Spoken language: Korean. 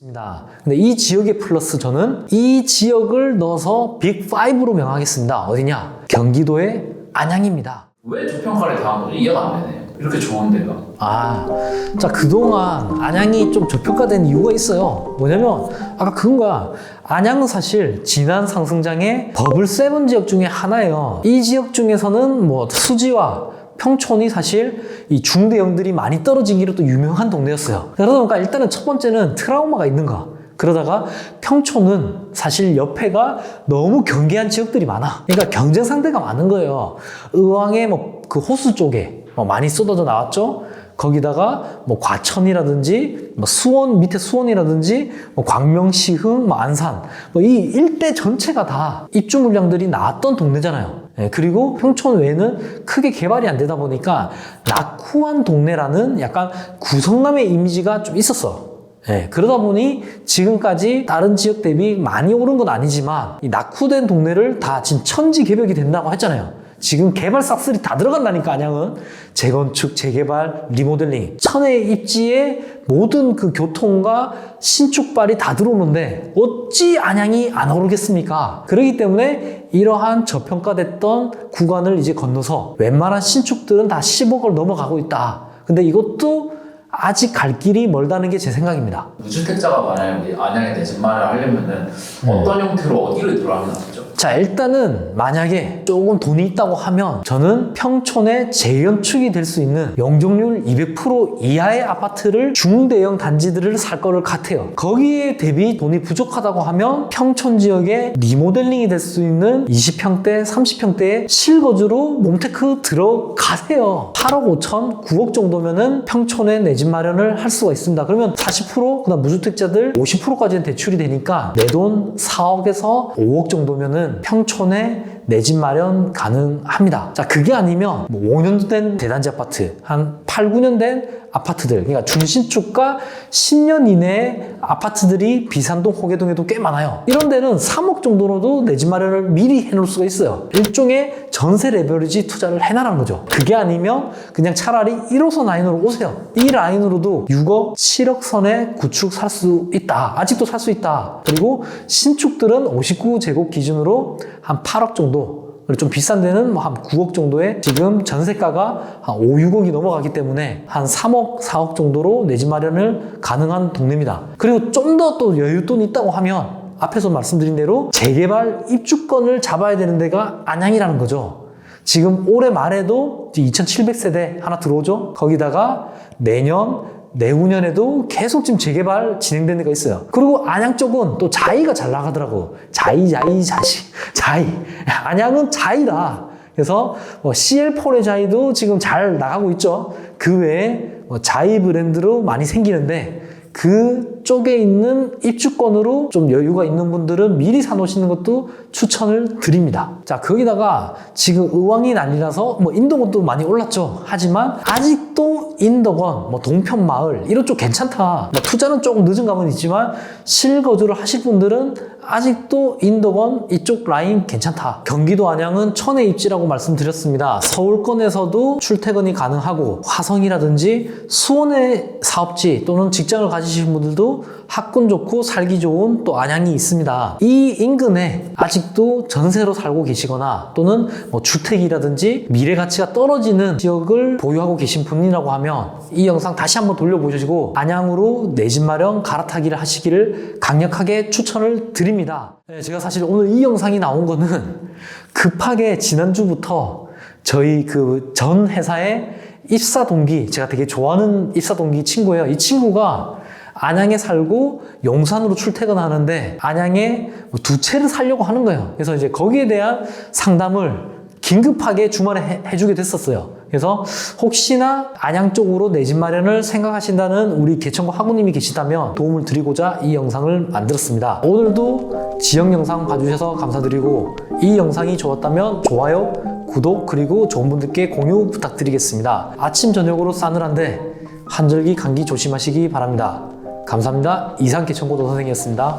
입니다. 근데 이 지역의 플러스 저는 이 지역을 넣어서 빅5로 명하겠습니다. 어디냐? 경기도의 안양입니다. 왜 저평가를 당한 거지? 이해가 안 되네. 이렇게 좋은 데가. 아, 자, 그동안 안양이 좀 저평가된 이유가 있어요. 뭐냐면, 아까 그건 거야. 안양은 사실 지난 상승장의 버블 세븐 지역 중에 하나예요. 이 지역 중에서는 뭐 수지와 평촌이 사실 이 중대형들이 많이 떨어지기로 또 유명한 동네였어요. 그러다 보니까 일단은 첫 번째는 트라우마가 있는 거. 그러다가 평촌은 사실 옆에가 너무 경계한 지역들이 많아. 그러니까 경쟁 상대가 많은 거예요. 의왕의 뭐 그 호수 쪽에 뭐 많이 쏟아져 나왔죠. 거기다가 뭐 과천이라든지 뭐 수원 밑에 수원이라든지 뭐 광명시흥, 뭐 안산 뭐 이 일대 전체가 다 입주 물량들이 나왔던 동네잖아요. 예, 그리고 평촌 외에는 크게 개발이 안 되다 보니까 낙후한 동네라는 약간 구성남의 이미지가 좀 있었어. 예, 그러다 보니 지금까지 다른 지역 대비 많이 오른 건 아니지만 이 낙후된 동네를 다 지금 천지 개벽이 된다고 했잖아요. 지금 개발 싹쓸이 다 들어간다니까 안양은 재건축, 재개발, 리모델링 천의 입지에 모든 그 교통과 신축발이 다 들어오는데 어찌 안양이 안 오르겠습니까? 그렇기 때문에 이러한 저평가됐던 구간을 이제 건너서 웬만한 신축들은 다 10억을 넘어가고 있다. 근데 이것도 아직 갈 길이 멀다는 게 제 생각입니다. 무주택자가 만약에 안양에 내집 마련을 하려면은 어떤 형태로 어디를 들어가면 낫죠? 자, 일단은 만약에 조금 돈이 있다고 하면 저는 평촌의 재건축이 될 수 있는 용적률 200% 이하의 아파트를 중대형 단지들을 살 거를 같아요. 거기에 대비 돈이 부족하다고 하면 평촌 지역에 리모델링이 될 수 있는 20평대, 30평대의 실거주로 몬테크 들어가세요. 8억 5천, 9억 정도면은 평촌에 내집 마련을 할 수가 있습니다. 그러면 40%, 그다음 무주택자들 50%까지는 대출이 되니까 내 돈 4억에서 5억 정도면은 평촌에 내 집 마련 가능합니다. 자, 그게 아니면 뭐 5년 된 대단지 아파트, 한 8, 9년 된 아파트들, 그러니까 중신축과 10년 이내의 아파트들이 비산동, 호계동에도 꽤 많아요. 이런 데는 3억 정도로도 내 집 마련을 미리 해놓을 수가 있어요. 일종의 전세 레버리지 투자를 해놔라는 거죠. 그게 아니면 그냥 차라리 1호선 라인으로 오세요. 이 라인으로도 6억, 7억 선에 구축 살 수 있다. 아직도 살 수 있다. 그리고 신축들은 59제곱 기준으로 한 8억 정도 그리고 좀 비싼 데는 뭐 한 9억 정도에 지금 전세가가 한 5, 6억이 넘어가기 때문에 한 3억, 4억 정도로 내 집 마련을 가능한 동네입니다. 그리고 좀 더 또 여윳돈이 있다고 하면 앞에서 말씀드린 대로 재개발 입주권을 잡아야 되는 데가 안양이라는 거죠. 지금 올해 말에도 2,700세대 하나 들어오죠. 거기다가 내년 내후년에도 계속 지금 재개발 진행되는 데가 있어요. 그리고 안양 쪽은 또 자이가 잘 나가더라고. 자이, 자이, 자식. 자이. 안양은 자이다. 그래서 뭐 CL4의 자이도 지금 잘 나가고 있죠. 그 외에 뭐 자이 브랜드로 많이 생기는데 그 쪽에 있는 입주권으로 좀 여유가 있는 분들은 미리 사놓으시는 것도 추천을 드립니다. 자, 거기다가 지금 의왕이 난리라서 뭐 인덕원도 많이 올랐죠. 하지만 아직도 인덕원, 뭐 동편마을 이런 쪽 괜찮다. 뭐 투자는 조금 늦은 감은 있지만 실거주를 하실 분들은 아직도 인덕원 이쪽 라인 괜찮다. 경기도 안양은 천의 입지라고 말씀드렸습니다. 서울권에서도 출퇴근이 가능하고 화성이라든지 수원의 사업지 또는 직장을 가지신 분들도 학군 좋고 살기 좋은 또 안양이 있습니다. 이 인근에 아직도 전세로 살고 계시거나 또는 뭐 주택이라든지 미래 가치가 떨어지는 지역을 보유하고 계신 분이라고 하면 이 영상 다시 한번 돌려보시고 안양으로 내 집 마련 갈아타기를 하시기를 강력하게 추천을 드립니다. 네, 제가 사실 오늘 이 영상이 나온 거는 급하게 지난주부터 저희 그 전 회사의 입사 동기, 제가 되게 좋아하는 입사 동기 친구예요. 이 친구가 안양에 살고 용산으로 출퇴근하는데 안양에 뭐 두 채를 살려고 하는 거예요. 그래서 이제 거기에 대한 상담을 긴급하게 주말에 해, 해주게 됐었어요. 그래서 혹시나 안양 쪽으로 내 집 마련을 생각하신다는 우리 개천고 학우님이 계시다면 도움을 드리고자 이 영상을 만들었습니다. 오늘도 지역 영상 봐주셔서 감사드리고 이 영상이 좋았다면 좋아요, 구독 그리고 좋은 분들께 공유 부탁드리겠습니다. 아침 저녁으로 싸늘한데 환절기 감기 조심하시기 바랍니다. 감사합니다. 이상 개천고 도 선생이었습니다.